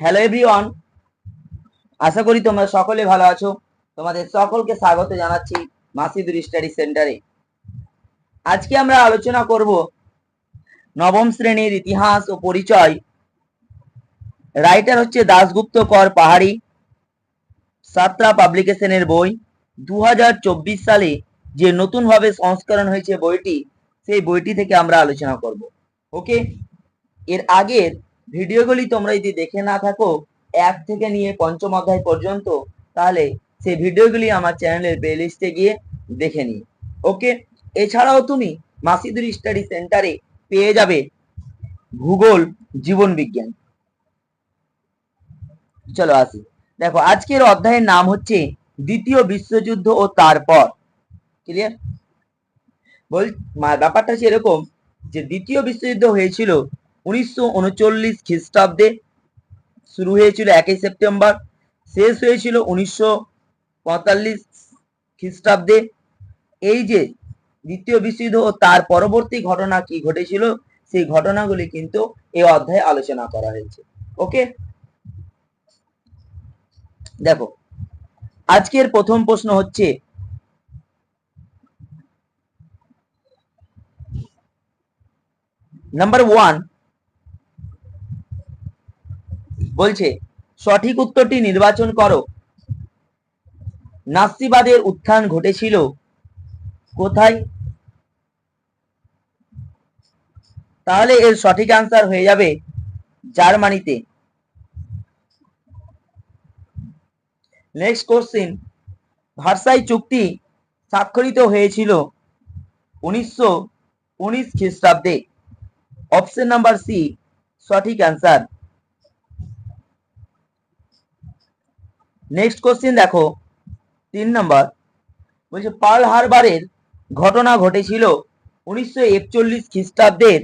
Hello everyone আশা করি তোমরা সকলে ভালো আছো। তোমাদের সকলকে স্বাগত জানাচ্ছি মাসিদুর স্টাডি সেন্টারে। আজকে আমরা আলোচনা করব নবম শ্রেণির ইতিহাস ও পরিচয়। রাইটার হচ্ছে দাশগুপ্ত কর পাহাড়ি। সাতরা পাবলিকেশনের বই। দু হাজার চব্বিশ সালে যে নতুনভাবে সংস্করণ হয়েছে বইটি, সেই বইটি থেকে আমরা আলোচনা করব। ওকে এর আগের ভিডিওগুলি তোমরা যদি দেখে না থাকো এক থেকে নিয়ে পঞ্চম অধ্যায় পর্যন্ত, তাহলে সেই ভিডিওগুলি আমার চ্যানেলের প্লেলিস্টে গিয়ে দেখে নিই ওকে এছাড়াও তুমি মাসিদুর স্টাডি সেন্টারে পেয়ে যাবে ভূগোল, জীবন বিজ্ঞান। চলো আসি। দেখো, আজকের অধ্যায়ের নাম হচ্ছে দ্বিতীয় বিশ্বযুদ্ধ ও তারপর। ক্লিয়ার বল ব্যাপারটা এরকম যে দ্বিতীয় বিশ্বযুদ্ধ হয়েছিল উনিশশো উনচল্লিশ খ্রিস্টাব্দে শুরু হয়েছিল একই সেপ্টেম্বর। শেষ হয়েছিল উনিশশো পঁয়তাল্লিশ খ্রিস্টাব্দে। এই যে দ্বিতীয় বিশ্বযুদ্ধ ও তার পরবর্তী ঘটনা কি ঘটেছিল, সেই ঘটনাগুলি কিন্তু এই অধ্যায়ে আলোচনা করা হয়েছে। ওকে? দেখো, আজকের প্রথম প্রশ্ন হচ্ছে নাম্বার ওয়ান বলছে, সঠিক উত্তরটি নির্বাচন করো। নাস্তিবাদের উত্থান ঘটেছিল কোথায়? তাহলে এর সঠিক আনসার হয়ে যাবে জার্মানিতে। নেক্সট কোশ্চিন ভার্সাই চুক্তি স্বাক্ষরিত হয়েছিল উনিশশো উনিশ খ্রিস্টাব্দে। অপশন নাম্বার সি সঠিক অ্যান্সার নেক্সট কোশ্চিন দেখো। তিন নাম্বার বলছে পার্ল হারবারের ঘটনা ঘটেছিল উনিশশো একচল্লিশ খ্রিস্টাব্দের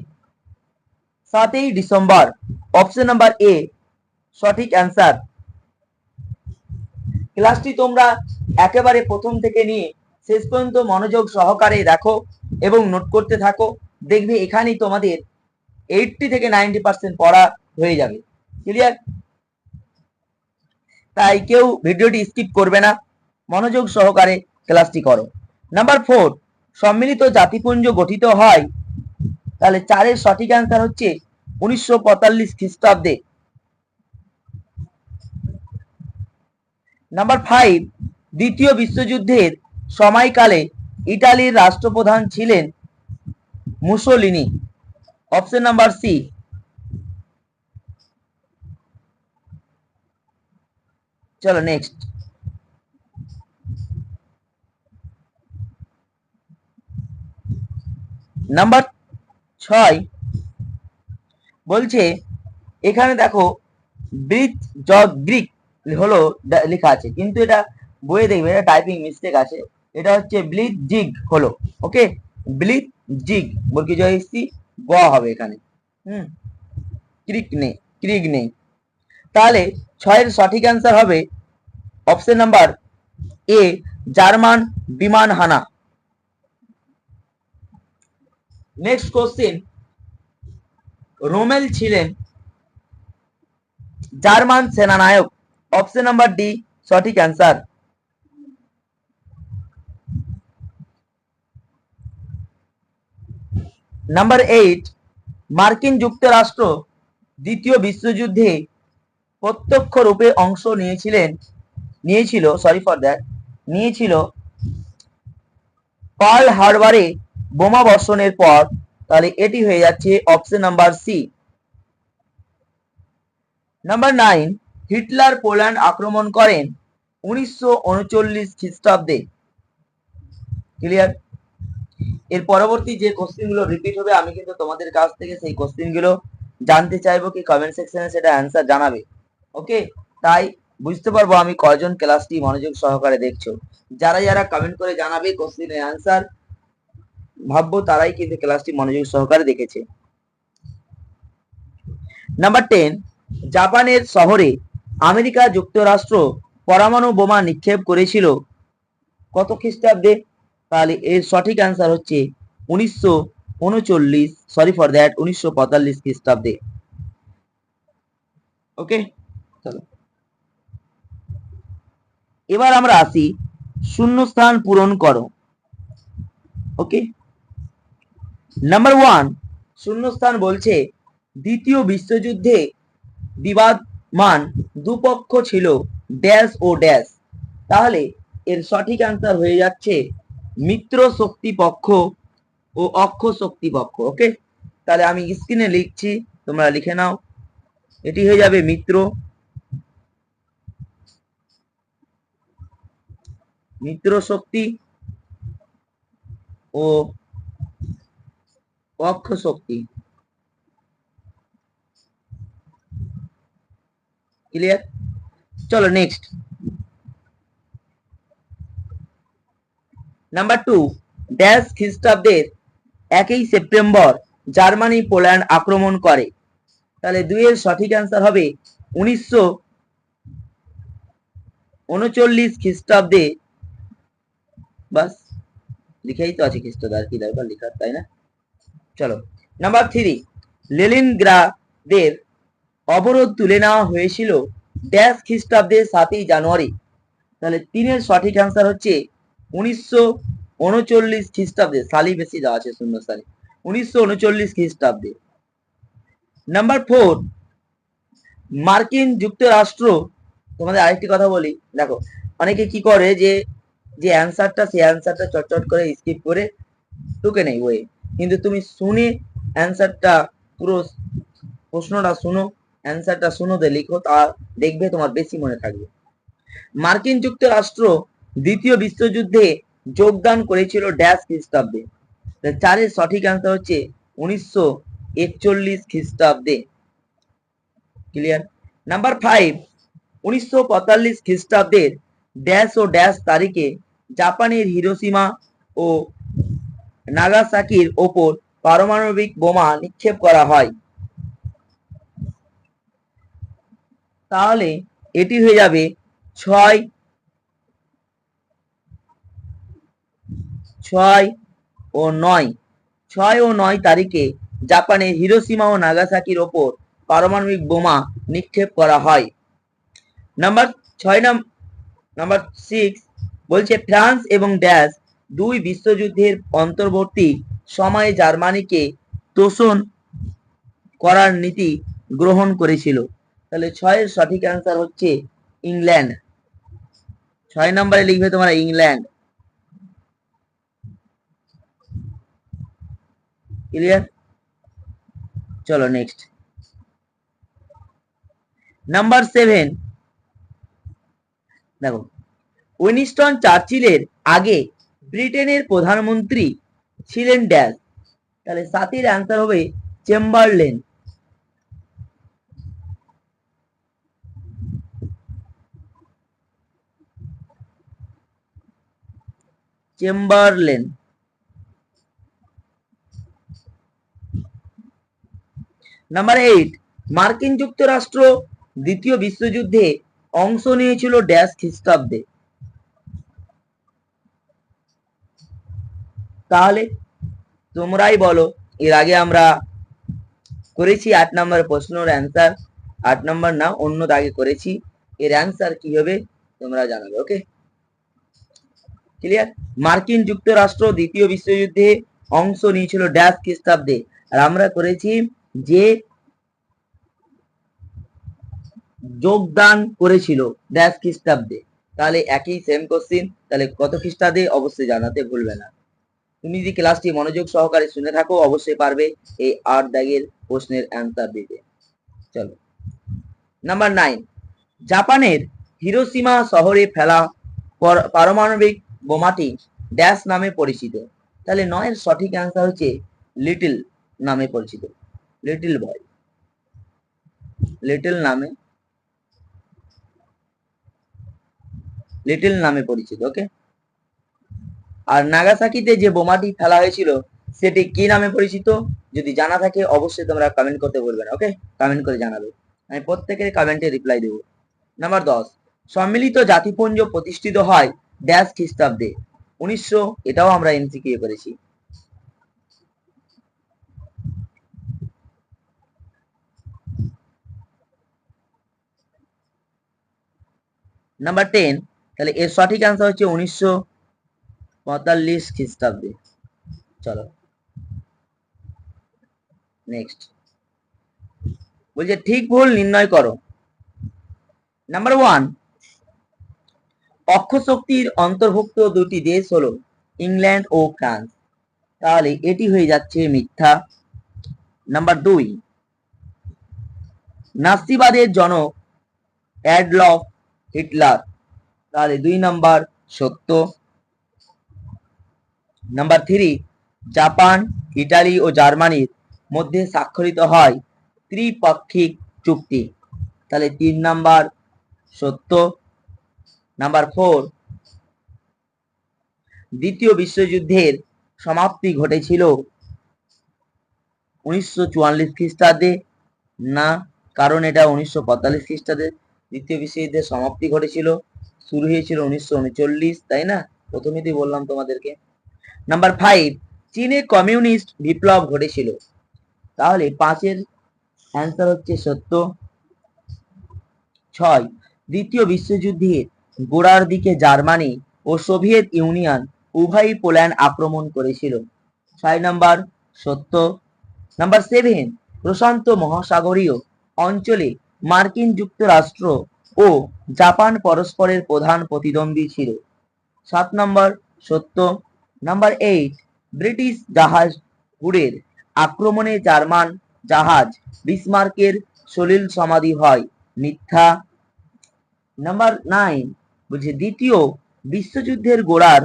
সাতই ডিসেম্বর। অপশন নাম্বার এ সঠিক অ্যান্সার ক্লাসটি তোমরা একেবারে প্রথম থেকে নিয়ে শেষ পর্যন্ত মনোযোগ সহকারে দেখো এবং নোট করতে থাকো। দেখবে এখানেই তোমাদের এইটটি থেকে নাইনটি পার্সেন্ট পড়া হয়ে যাবে। ক্লিয়ার তাই কেউ ভিডিওটি স্কিপ করবে না। মনোযোগ সহকারে ক্লাসটি করো। নাম্বার ফোর সম্মিলিত জাতিপুঞ্জ গঠিত হয়। তাহলে চারের সঠিক অ্যান্সার হচ্ছে উনিশশো পঁয়তাল্লিশ খ্রিস্টাব্দে। নাম্বার ফাইভ দ্বিতীয় বিশ্বযুদ্ধের সময়কালে ইটালির রাষ্ট্রপ্রধান ছিলেন মুসোলিনি। অপশন নাম্বার সি চলো নেক্সট নাম্বার ছয় বলছে, এখানে দেখো ব্রিজ জগ গ্রিক হলো লেখা আছে, কিন্তু এটা বইয়ে দেখবে, এটা টাইপিং মিস্টেক আছে, এটা হচ্ছে ব্লিথ জিগ হলো ওকে ব্লিথ জিগ জয় জয়সি গ হবে এখানে, হুম? ক্রিক নেই ক্রিক নেই। তাহলে ছয়ের সঠিক অ্যান্সার হবে অপশন নাম্বার এ জার্মান বিমান হানা। নেক্সট কোশ্চেন রোমেল ছিলেন জার্মান সেনানায়ক। অপশন নাম্বার ডি সঠিক অ্যান্সার নাম্বার এইট মার্কিন যুক্তরাষ্ট্র দ্বিতীয় বিশ্বযুদ্ধে প্রত্যক্ষ রূপে অংশ নিয়েছিলেন, নিয়েছিল সরি ফর দ্যাট নিয়েছিল পার্ল হারবারে বোমা বর্ষণের পর, তাহলে এটি হয়ে যাচ্ছে option number C number nine Hitler Poland আক্রমণ করেন উনিশশো উনচল্লিশ খ্রিস্টাব্দে। ক্লিয়ার এর পরবর্তী যে কোশ্চেনগুলো রিপিট হবে, আমি কিন্তু তোমাদের কাছ থেকে সেই কোশ্চেনগুলো জানতে চাইব, কি কমেন্ট সেকশনে সেটা অ্যান্সার জানাবে। ওকে তাই বুঝতে পারব আমি কয়জন ক্লাসটি মনোযোগ সহকারে দেখছ। যারা যারা কমেন্ট করে জানাবে কোশ্চেনের অ্যান্সার ভাববো, তারাই কিন্তু ক্লাসটি মনোযোগ সহকারে দেখেছে। নাম্বার টেন জাপানের শহরে আমেরিকা যুক্তরাষ্ট্র পরমাণু বোমা নিক্ষেপ করেছিল। কত খ্রিস্টাব্দে? তাহলে এর সঠিক অ্যান্সার হচ্ছে উনিশশো উনচল্লিশ সরি ফর দ্যাট উনিশশো পঁয়তাল্লিশ খ্রিস্টাব্দে। ওকে চলো এবার আমরা আসি শূন্যস্থান পূরণ করো। ওকে নাম্বার ওয়ান শূন্যস্থান বলছে দ্বিতীয় বিশ্বযুদ্ধে বিবাদমান দুপক্ষ ছিল ড্যাশ ও ড্যাশ। তাহলে এর সঠিক অ্যান্সার হয়ে যাচ্ছে মিত্র শক্তি পক্ষ ও অক্ষ শক্তি পক্ষ। ওকে তাহলে আমি স্ক্রিনে লিখছি, তোমরা লিখে নাও। এটি হয়ে যাবে মিত্র মিত্র শক্তি ও অক্ষ শক্তি ক্লিয়ার চলো নেক্সট নাম্বার টু ড্যাশ খ্রিস্টাব্দের একই সেপ্টেম্বর জার্মানি, পোল্যান্ড আক্রমণ করে। তাহলে দুইয়ের সঠিক অ্যান্সার হবে উনিশশো উনচল্লিশ খ্রিস্টাব্দে বাস, লিখেই তো আছে খ্রিস্টাব্দ আর কি দরকার লেখার, তাই না? চলো নাম্বার থ্রি লেলিনগ্রাদের অবরোধ তুলে নেওয়া হয়েছিল ড্যাশ খ্রিস্টাব্দের সাতই জানুয়ারি। তাহলে তিনের সঠিক অ্যান্সার হচ্ছে উনিশশো উনচল্লিশ খ্রিস্টাব্দে, সালি বেশি দেওয়া আছে শূন্য সালে উনিশশো উনচল্লিশ খ্রিস্টাব্দে। নাম্বার ফোর মার্কিন যুক্তরাষ্ট্র, তোমাদের আরেকটি কথা বলি, দেখো, অনেকে কি করে যে যে অ্যান্সারটা সেই অ্যান্সারটা চটচট করে স্কিপ করে ঢুকে নেই ওয়ে কিন্তু তুমি শুনে অ্যান্সারটা পুরো প্রশ্নটা শুনো অ্যান্সারটা শুনোতে লিখো, তা দেখবে তোমার বেশি মনে থাকবে। মার্কিন যুক্তরাষ্ট্র দ্বিতীয় বিশ্বযুদ্ধে যোগদান করেছিল ড্যাশ খ্রিস্টাব্দে। চারের সঠিক অ্যান্সার হচ্ছে উনিশশো একচল্লিশ খ্রিস্টাব্দে। ক্লিয়ার নাম্বার ফাইভ উনিশশো পঁয়তাল্লিশ খ্রিস্টাব্দের ড্যাশ ও ড্যাশ তারিখে জাপানের হিরোসীমা ও নাগাসাকির ওপর পারমাণবিক বোমা নিক্ষেপ করা হয়। তাহলে এটি হয়ে যাবে ছয় ছয় ও নয়। ছয় ও নয় তারিখে জাপানের হিরোসীমা ও নাগাসাকির ওপর পারমাণবিক বোমা নিক্ষেপ করা হয়। নাম্বার ছয় নাম, নাম্বার সিক্স বলছে, ফ্রান্স এবং ড্যাশ দুই বিশ্বযুদ্ধের অন্তর্বর্তী সময়ে জার্মানিকে তোষণ করার নীতি গ্রহণ করেছিল। তাহলে ছয়ের সঠিক অ্যান্সার হচ্ছে ইংল্যান্ড। ছয় নম্বরে লিখবে তোমরা ইংল্যান্ড। ক্লিয়ার চলো নেক্সট নাম্বার সেভেন দেখো উইনিস্টন চার্চিলের আগে ব্রিটেনের প্রধানমন্ত্রী ছিলেন ড্যাশ তাহলে সাতের অ্যান্সার হবে চেম্বারলেন। চেম্বারলেন। নাম্বার এইট মার্কিন যুক্তরাষ্ট্র দ্বিতীয় বিশ্বযুদ্ধে অংশ নিয়েছিল ড্যাশ খ্রিস্টাব্দে। তাহলে তোমরাই বলো, এর আগে আমরা করেছি আট নম্বর প্রশ্নের অ্যান্সার আট নম্বর না, অন্য দাগে করেছি, এর অ্যান্সার কি হবে তোমরা জানাবে ওকে ক্লিয়ার মার্কিন যুক্তরাষ্ট্র দ্বিতীয় বিশ্বযুদ্ধে অংশ নিয়েছিল ড্যাশ খ্রিস্টাব্দে, আর আমরা করেছি যে যোগদান করেছিল ড্যাশ খ্রিস্টাব্দে। তাহলে একই সেম কোশ্চিন তাহলে কত খ্রিস্টাব্দে? অবশ্যই জানাতে ভুলবে না। তুমি যদি ক্লাসটি মনোযোগ সহকারে শুনে থাকো, অবশ্যই পারবে এই আট দাগের প্রশ্নের অ্যান্সার দিতে। চলো। নাম্বার নাইন জাপানের হিরোসীমা শহরে ফেলা পর- পারমাণবিক বোমাটি ড্যাশ নামে পরিচিত। তাহলে নয়ের সঠিক অ্যান্সার হচ্ছে লিটল নামে পরিচিত। লিটল বয় লিটল নামে। লিটল নামে পরিচিত ওকে আর নাগাসাকিতে যে বোমাটি ফেলা হয়েছিল, সেটি কি নামে পরিচিত? যদি জানা থাকে, অবশ্যই তোমরা কমেন্ট করতে বলবে না ওকে কমেন্ট করে জানাবে। আমি প্রত্যেকের কমেন্টে রিপ্লাই দেবো। নাম্বার দশ, সম্মিলিত জাতিপুঞ্জ প্রতিষ্ঠিত হয় ড্যাশ খ্রিস্টাব্দে উনিশশো, এটাও আমরা এমসিকিউ করেছি। নাম্বার টেন তাহলে এর সঠিক অ্যান্সার হচ্ছে উনিশশো পঁয়তাল্লিশ খ্রিস্টাব্দে। চলো। নেক্সট বলছে, ঠিক ভুল নির্ণয় করো। নাম্বার ওয়ান অক্ষ শক্তির অন্তর্ভুক্ত দুটি দেশ হলো ইংল্যান্ড ও ফ্রান্স। তাহলে এটি হয়ে যাচ্ছে মিথ্যা। নাম্বার দুই, নাস্তিবাদের জনক অ্যাডলফ হিটলার। তাহলে দুই নাম্বার সত্য। নাম্বার থ্রি জাপান ইটালি ও জার্মানির মধ্যে স্বাক্ষরিত হয় ত্রিপাক্ষিক চুক্তি। তাহলে তিন নাম্বার সত্য। নাম্বার ফোর দ্বিতীয় বিশ্বযুদ্ধের সমাপ্তি ঘটেছিল উনিশশো চুয়াল্লিশ খ্রিস্টাব্দে। না, কারণ এটা উনিশশো পঁয়তাল্লিশ খ্রিস্টাব্দে দ্বিতীয় বিশ্বযুদ্ধের সমাপ্তি ঘটেছিল। শুরু হয়েছিল উনিশশো উনচল্লিশ, তাই না? প্রথমেতেই বললাম তোমাদেরকে। নাম্বার ফাইভ চীনে কমিউনিস্ট বিপ্লব ঘটেছিল। তাহলে পাঁচের অ্যান্সার হচ্ছে সত্য। ছয়, দ্বিতীয় বিশ্বযুদ্ধের গোড়ার দিকে জার্মানি ও সোভিয়েত ইউনিয়ন উভয়ই পোল্যান্ড আক্রমণ করেছিল। ছয় নাম্বার সত্য। নাম্বার সেভেন প্রশান্ত মহাসাগরীয় অঞ্চলে মার্কিন যুক্তরাষ্ট্র ও জাপান পরস্পরের প্রধান প্রতিদ্বন্দ্বী ছিল। সাত নম্বর সত্য। নাম্বার এইট ব্রিটিশ জাহাজ হুডের আক্রমণে জার্মান জাহাজ বিসমার্কের সলিল সমাধি হয়। মিথ্যা। নাম্বার নাইন বলছে দ্বিতীয় বিশ্বযুদ্ধের গোড়ার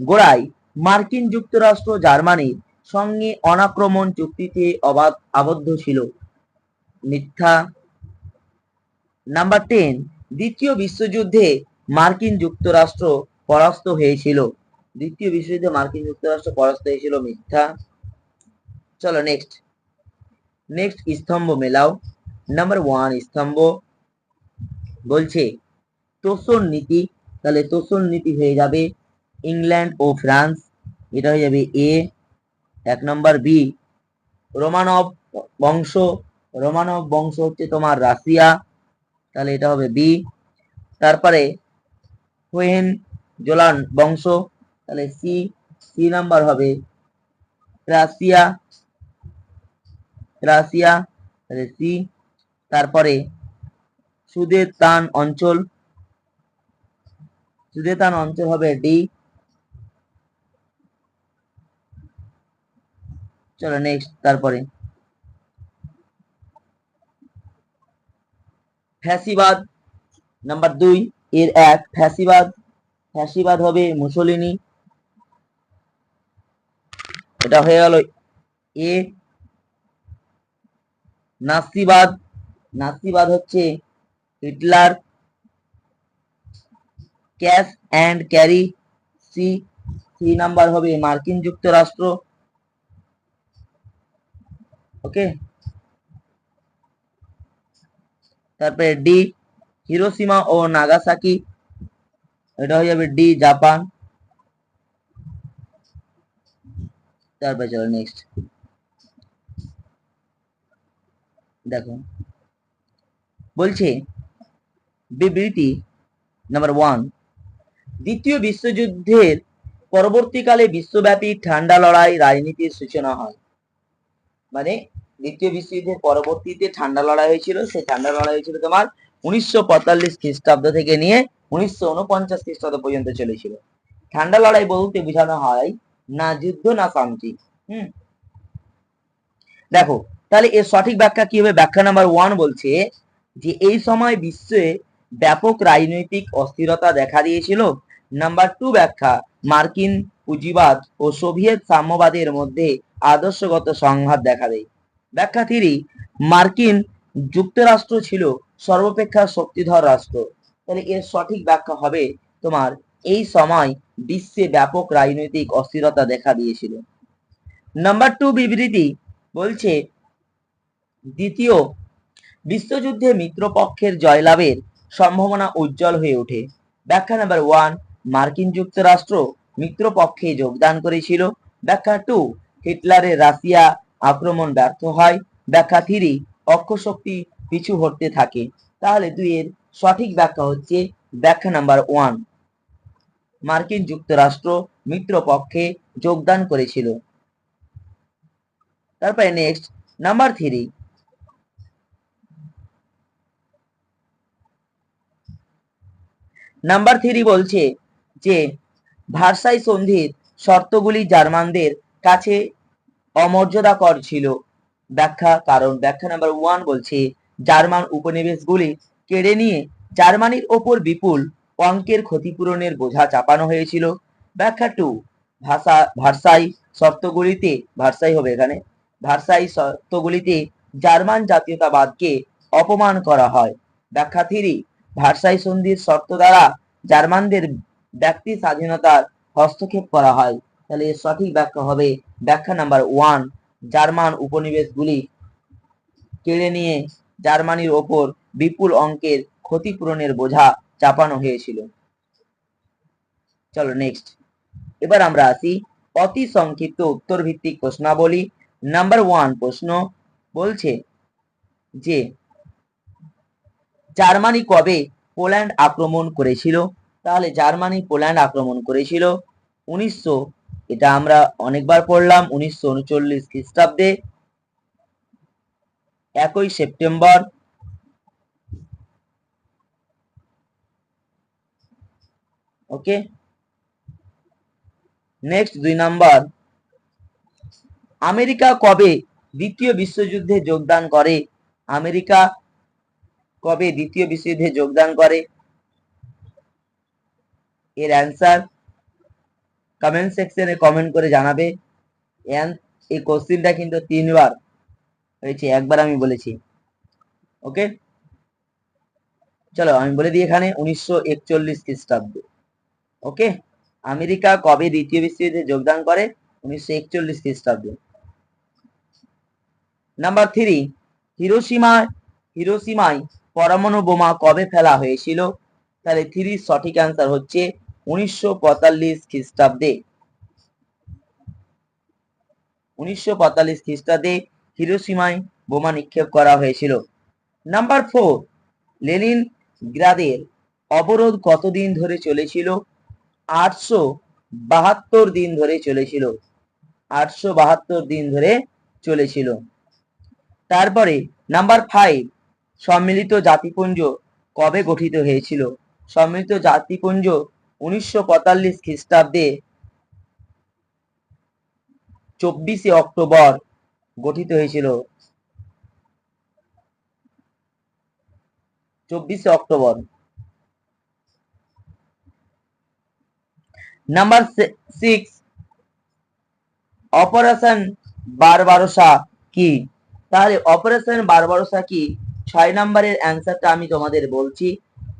গোড়ায় মার্কিন যুক্তরাষ্ট্র জার্মানির সঙ্গে অনাক্রমণ চুক্তিতে অবাধ আবদ্ধ ছিল। মিথ্যা। নাম্বার টেন দ্বিতীয় বিশ্বযুদ্ধে মার্কিন যুক্তরাষ্ট্র পরাস্ত হয়েছিল। দ্বিতীয় বিশ্বযুদ্ধে মার্কিন যুক্তরাষ্ট্র পরাস্ত হয়েছিল মিথ্যা। চলো নেক্সট নেক্সট স্তম্ভ মেলাও। নাম্বার ওয়ান স্তম্ভ বলছে, তোষণ নীতি। তাহলে তোষণ নীতি হয়ে যাবে ইংল্যান্ড ও ফ্রান্স। এটা হয়ে যাবে এ এক নম্বর বি রোমানব বংশ। রোমানব বংশ হচ্ছে তোমার রাশিয়া। তাহলে এটা হবে বি তারপরে হোয়েন জোলান, বংশ, তাহলে সি সি নাম্বার হবে রাশিয়া রাশিয়া, তাহলে সি তারপরে সুদেতান অঞ্চল সুদেতান অঞ্চল হবে ডি চলো নেক্সট তারপরে ফ্যাসিবাদ নাম্বার দুই, এর এক, ফ্যাসিবাদ ফ্যাসিবাদ হবে মুসলিনি। এটা হয়ে গেল এ। নাস্তিবাদ নাস্তিবাদ হচ্ছে Hitler, cash and carry, C C number হবে মার্কিন যুক্তরাষ্ট্র। ওকে? তারপরে ডি, হিরোসীমা ও নাগাসাকি। এটা হয়ে যাবে ডি, জাপান। তারপরে চলো নেক্সট দেখো। বলছে, বিবৃতি নাম্বার ওয়ান দ্বিতীয় বিশ্বযুদ্ধের পরবর্তীকালে বিশ্বব্যাপী ঠান্ডা লড়াই রাজনীতির সূচনা হয়। মানে দ্বিতীয় বিশ্বযুদ্ধের পরবর্তীতে ঠান্ডা লড়াই হয়েছিল, সেই ঠান্ডা লড়াই হয়েছিল তোমার উনিশশো পঁয়তাল্লিশ খ্রিস্টাব্দ থেকে নিয়ে উনিশশো উনপঞ্চাশ খ্রিস্টাব্দ পর্যন্ত চলেছিল। ঠান্ডা লড়াই বলতে বোঝানো হয়, না যুদ্ধ, না শান্তি। হুম। দেখো, তাহলে এর সঠিক ব্যাখ্যা কি হবে? ব্যাখ্যা নাম্বার ওয়ান বলছে যে, এই সময় বিশ্বে ব্যাপক রাজনৈতিক অস্থিরতা দেখা দিয়েছিল। নাম্বার টু ব্যাখ্যা, মার্কিন পুঁজিবাদ ও সোভিয়েত সাম্যবাদের মধ্যে আদর্শগত সংঘাত দেখা দেয়। ব্যাখ্যা থ্রি মার্কিন যুক্তরাষ্ট্র ছিল সর্বাপেক্ষা শক্তিধর রাষ্ট্র। তাহলে এর সঠিক ব্যাখ্যা হবে তোমার এই সময় বিশ্বে ব্যাপক রাজনৈতিক অস্থিরতা দেখা দিয়েছিল। নাম্বার টু বিবৃতি বলছে, দ্বিতীয়, বিশ্বযুদ্ধে মিত্রপক্ষের জয়লাভের সম্ভাবনা উজ্জ্বল হয়ে ওঠে। ব্যাখ্যা নাম্বার ওয়ান মার্কিন যুক্তরাষ্ট্র মিত্রপক্ষে যোগদান করেছিল। ব্যাখ্যা টু হিটলারের রাশিয়া আক্রমণ ব্যর্থ হয়। ব্যাখ্যা থ্রি অক্ষশক্তি পিছু হটতে থাকে। তাহলে দুই এর সঠিক ব্যাখ্যা হচ্ছে ব্যাখ্যা নাম্বার ওয়ান মার্কিন যুক্তরাষ্ট্র মিত্র পক্ষে যোগদান করেছিল। তারপরে next number three number three বলছে যে, ভার্সাই সন্ধির শর্তগুলি জার্মানদের কাছে অমর্যাদাকর ছিল। ব্যাখ্যা কারণ, ব্যাখ্যা নাম্বার ওয়ান বলছে, জার্মান উপনিবেশগুলি কেড়ে নিয়ে জার্মানির ওপর বিপুল অঙ্কের ক্ষতিপূরণের বোঝা চাপানো হয়েছিল। ব্যাখ্যা টু, ভাষা, ভার্সাই শর্তগুলিতে, ভার্সাই হবে এখানে, ভার্সাই শর্তগুলিতে জার্মান জাতীয়তাবাদকে অপমান করা হয়। ব্যাখ্যা থ্রি, ভার্সাই সন্ধির শর্ত দ্বারা জার্মানদের ব্যক্তি স্বাধীনতার হস্তক্ষেপ করা হয়। তাহলে এর সঠিক ব্যাখ্যা হবে ব্যাখ্যা নাম্বার ওয়ান, জার্মান উপনিবেশগুলি কেড়ে নিয়ে জার্মানির ওপর বিপুল অঙ্কের ক্ষতিপূরণের বোঝা চাপানো হয়েছিল। চলো নেক্সট এবার আমরা আসি অতি সংক্ষিপ্ত উত্তর ভিত্তিক প্রশ্নাবলী। নাম্বার ওয়ান প্রশ্ন বলছে যে, জার্মানি কবে পোল্যান্ড আক্রমণ করেছিল? তাহলে জার্মানি পোল্যান্ড আক্রমণ করেছিল উনিশশো, এটা আমরা অনেকবার পড়লাম, উনিশশো উনচল্লিশ খ্রিস্টাব্দে। একই সেপ্টেম্বর ওকে নেক্সট দুই নাম্বার আমেরিকা কবে দ্বিতীয় বিশ্বযুদ্ধে যোগদান করে? আমেরিকা কবে দ্বিতীয় বিশ্বযুদ্ধে যোগদান করে? এর অ্যান্সার কমেন্ট সেকশনে কমেন্ট করে জানাবে। এই কোশ্চিনটা কিন্তু তিনবার হয়েছে, একবার আমি বলেছি। ওকে চলো, আমি বলে দিই এখানে উনিশশো একচল্লিশ খ্রিস্টাব্দ। ওকে? আমেরিকা কবে দ্বিতীয় বিশ্বযুদ্ধে যোগদান করে? উনিশশো একচল্লিশ খ্রিস্টাব্দে। নাম্বার থ্রি হিরোসীমা হিরোসীমায় পরমাণু বোমা কবে ফেলা হয়েছিল? তাহলে থ্রি সঠিক অ্যান্সার হচ্ছে উনিশশো পঁয়তাল্লিশ খ্রিস্টাব্দে। উনিশশো পঁয়তাল্লিশ খ্রিস্টাব্দে হিরোসীমায় বোমা নিক্ষেপ করা হয়েছিল। নাম্বার ফোর লেনিন গ্রাদের অবরোধ কতদিন ধরে চলেছিল? আটশো বাহাত্তর দিন ধরে চলেছিল। আটশো বাহাত্তর দিন ধরে চলেছিল। তারপরে নাম্বার ফাইভ সম্মিলিত জাতিপুঞ্জ কবে গঠিত হয়েছিল? সম্মিলিত জাতিপুঞ্জ উনিশশো পঁয়তাল্লিশ খ্রিস্টাব্দে চব্বিশে অক্টোবর গঠিত হয়েছিল। চব্বিশে October. Number six operation Barbarossa কি? তাহলে অপারেশন বারবারোসা কি? ছয় নাম্বারের অ্যান্সারটা আমি তোমাদের বলছি।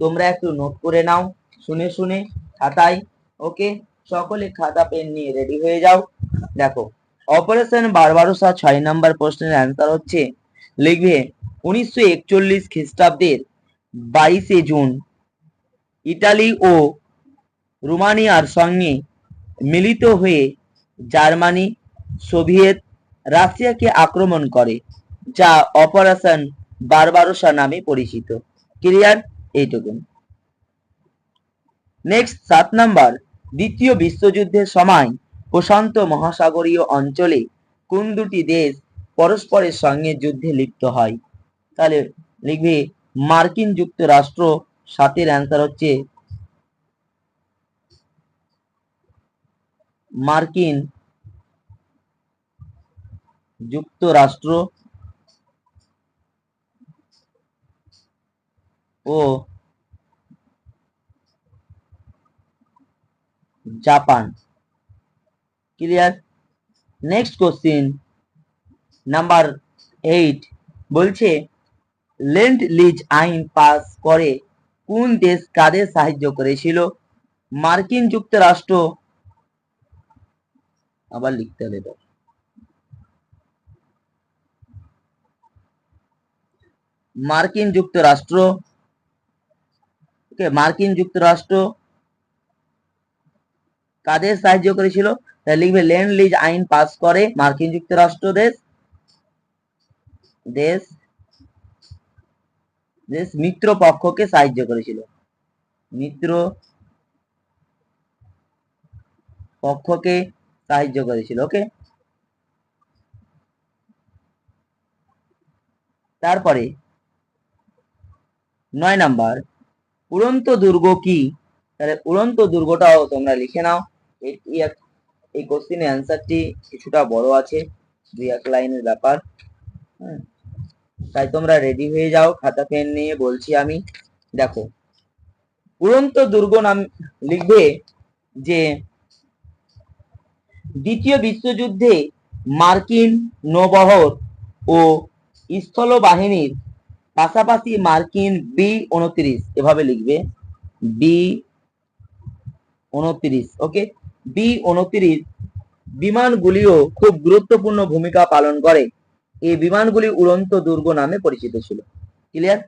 তোমরা একটু নোট করে নাও, শুনে শুনে, খাতায় ওকে সকলে খাতা পেন নিয়ে রেডি হয়ে যাও। দেখো অপারেশন বারবারোসা ছয় নাম্বার প্রশ্নের অ্যান্সার হচ্ছে, লিখবে উনিশশো একচল্লিশ খ্রিস্টাব্দের বাইশে জুন, ইটালি ও রোমানিয়ার সঙ্গে মিলিত হয়ে জার্মানি, সোভিয়েত রাশিয়াকে আক্রমণ করে, যা অপারেশন বারবারোসা নামে পরিচিত। ক্লিয়ার? এইটুকু নেক্সট, সাত নাম্বার। দ্বিতীয় বিশ্বযুদ্ধের সময় প্রশান্ত মহাসাগরীয় অঞ্চলে কোন দুটি দেশ পরস্পরের সঙ্গে যুদ্ধে লিপ্ত হয়? তাহলে লিখবে মার্কিন যুক্তরাষ্ট্র, সাতের অ্যান্সার হচ্ছে মার্কিন যুক্তরাষ্ট্র ও Japan. Clear? Next question number eight বলছে লেন্ড লিজ আইন পাস করে কোন দেশ কাদের সাহায্য করেছিল? মার্কিন যুক্তরাষ্ট্র আবার লিখতে তো মার্কিন যুক্তরাষ্ট্র ওকে মার্কিন যুক্তরাষ্ট্র কাদের সাহায্য করেছিল? লিখবে ল্যান্ড লিজ আইন পাস করে মার্কিন যুক্তরাষ্ট্র দেশ দেশ দেশ মিত্র পক্ষকে সাহায্য করেছিল। মিত্র পক্ষকে সাহায্য করেছিল ওকে তারপরে, নয় নাম্বার, উড়ন্ত দুর্গ কি? তাহলে উড়ন্ত দুর্গটাও তোমরা লিখে নাও। এই কোশ্চিনের অ্যান্সারটি কিছুটা বড় আছে, দুই এক লাইনের ব্যাপার। তাই তোমরা রেডি হয়ে যাও, খাতা পেন নিয়ে বলছি আমি। দেখো, উড়ন্ত দুর্গ নাম লিখবে যে দ্বিতীয় বিশ্বযুদ্ধে মার্কিন নৌবহর ও স্থল বাহিনীর পাশাপাশি মার্কিন বি উনত্রিশ, এভাবে লিখবে, বি উনত্রিশ ওকে বি উনত্রিশ বিমানগুলিও খুব গুরুত্বপূর্ণ ভূমিকা পালন করে। এই বিমানগুলি উড়ন্ত দুর্গ নামে পরিচিত ছিল। ক্লিয়ার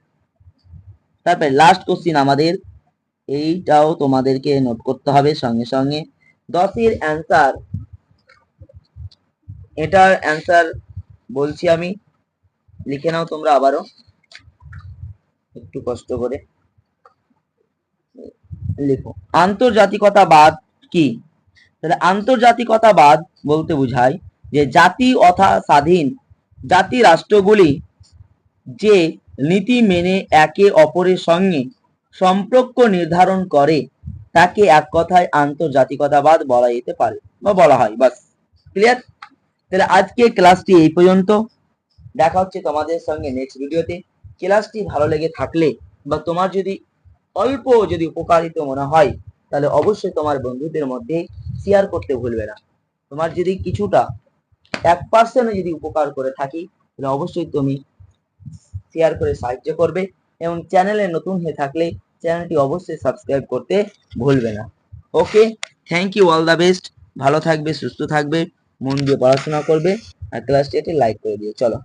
তারপরে লাস্ট কোশ্চিন আমাদের। এইটাও তোমাদেরকে নোট করতে হবে সঙ্গে সঙ্গে। দশের অ্যান্সার এটার অ্যান্সার বলছি আমি। লিখে নাও তোমরা আবারও। একটু কষ্ট করে। লিখো। আন্তর্জাতিকতাবাদ কি? তাহলে আন্তর্জাতিকতাবাদ বলতে বোঝায় যে জাতি অথা স্বাধীন জাতি রাষ্ট্রগুলি যে নীতি মেনে একে অপরের সঙ্গে সম্পর্ক নির্ধারণ করে, তাকে এক কথায় আন্তর্জাতিকতাবাদ বলা যেতে পারে বা বলা হয়। বাস। ক্লিয়ার তাহলে আজকে ক্লাসটি এই পর্যন্ত। দেখা হচ্ছে তোমাদের সঙ্গে নেক্সট ভিডিওতে ক্লাসটি ভালো লেগে থাকলে বা তোমার যদি অল্প যদি উপকারিত মনে হয়, তাহলে অবশ্যই তোমার বন্ধুদের মধ্যে শেয়ার করতে ভুলবে না। তোমার যদি কিছুটা এক পার্সেন্ট যদি উপকার করে থাকি, তাহলে অবশ্যই তুমি শেয়ার করে সাহায্য করবে এবং চ্যানেলে নতুন হয়ে থাকলে চ্যানেলটি অবশ্যই সাবস্ক্রাইব করতে ভুলবে না। Okay thank you all the best ভালো থাকবে, সুস্থ থাকবে। মন দিয়ে পড়াশোনা করবে আর ক্লাসটি একটি লাইক করে দিও। চলো।